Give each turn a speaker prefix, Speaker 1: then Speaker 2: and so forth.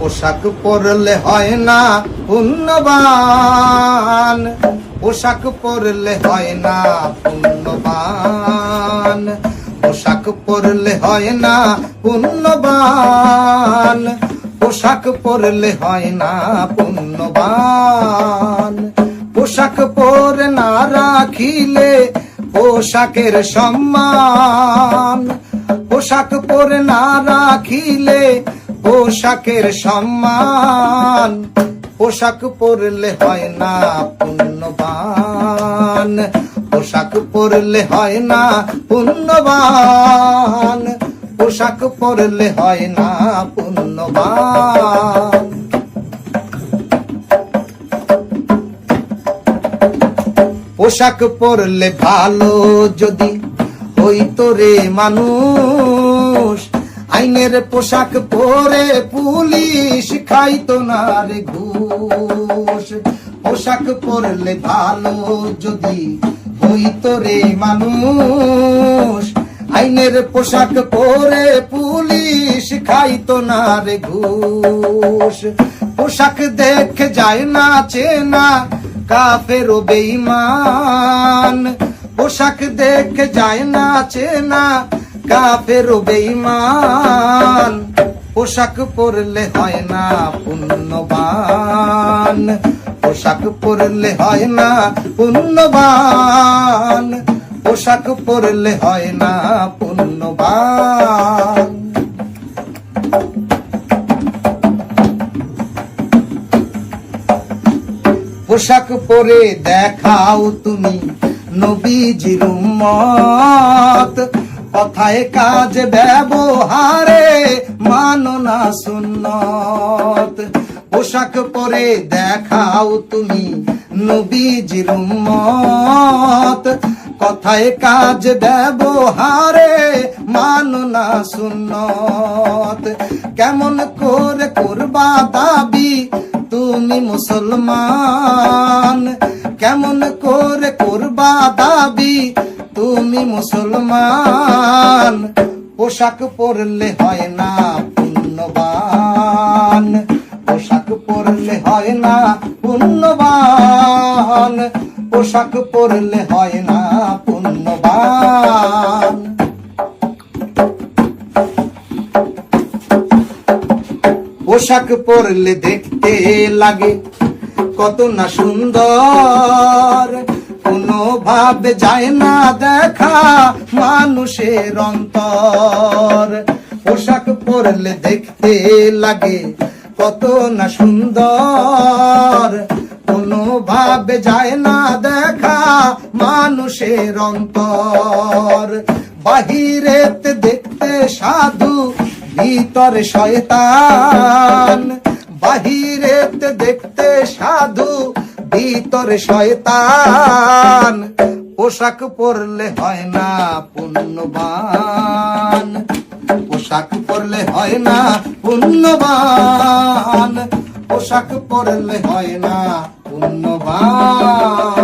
Speaker 1: পোশাক পরলে হয় না পুণ্যবান। পোশাক পরলে হয় না পুণ্যবান। পোশাক পরলে হয় না পুণ্যবান। পোশাক পরলে হয় না পুণ্যবান। পোশাক পরে না রাখিলে পোশাকের সম্মান। পোশাক পরে না রাখিলে পোশাকের সম্মান। পোশাক পরলে হয় না পুণ্যবান। পোশাক পরলে হয় না পুণ্যবান। পোশাক পরলে হয় না পুণ্যবান। পোশাক পরলে ভালো যদি হইতো রে মানুষ। আইনের পোশাক পরে পুলিশ খাইতো না রে ঘুষ। পোশাক পরলে ভালো যদি হইতো রে মানুষ। আইনের পোশাক পরে পুলিশ খাইতো না রে ঘুষ। পোশাক দেখে যায় না, চেনা কাফের বেঈমান। পোশাক দেখে যায় না, চেনা কাফের বেঈমান, পোশাক পরলে হয় না পুণ্যবান। পোশাক পরলে হয় না পুণ্যবান। পোশাক পরলে হয় না পুণ্যবান। পোশাক পরে দেখাও তুমি নবীজির উম্মত। কথায় কাজ ব্যবহারে মানো না সুন্নত। পোশাক পরে দেখাও তুমি নবীজির উম্মত। কথায় কাজ ব্যবহারে মানো না সুন্নত। কেমন করে করবা দাবি তুমি মুসলমান? কেমন করে করবা তুমি মুসলমান। পোশাক পরলে হয় না পুণ্যবান। পোশাক পরলে হয় না পুণ্যবান। পোশাক পরলে হয় না পুণ্যবান। পোশাক পরলে দেখতে লাগে কত না সুন্দর। কোনো ভাবে যায় না দেখা মানুষের অন্তর। পোশাক পরলে দেখতে লাগে কত না সুন্দর। কোনো ভাবে যায় না দেখা মানুষের অন্তর। বাহিরেতে দেখতে সাধু, ভিতরে শয়তান। বাহিরেতে দেখতে সাধু ভিতরে শয়তান। পোশাক পরলে হয় না পুণ্যবান। পোশাক পরলে হয় না পুণ্যবান। পোশাক পরলে হয় না পুণ্যবান।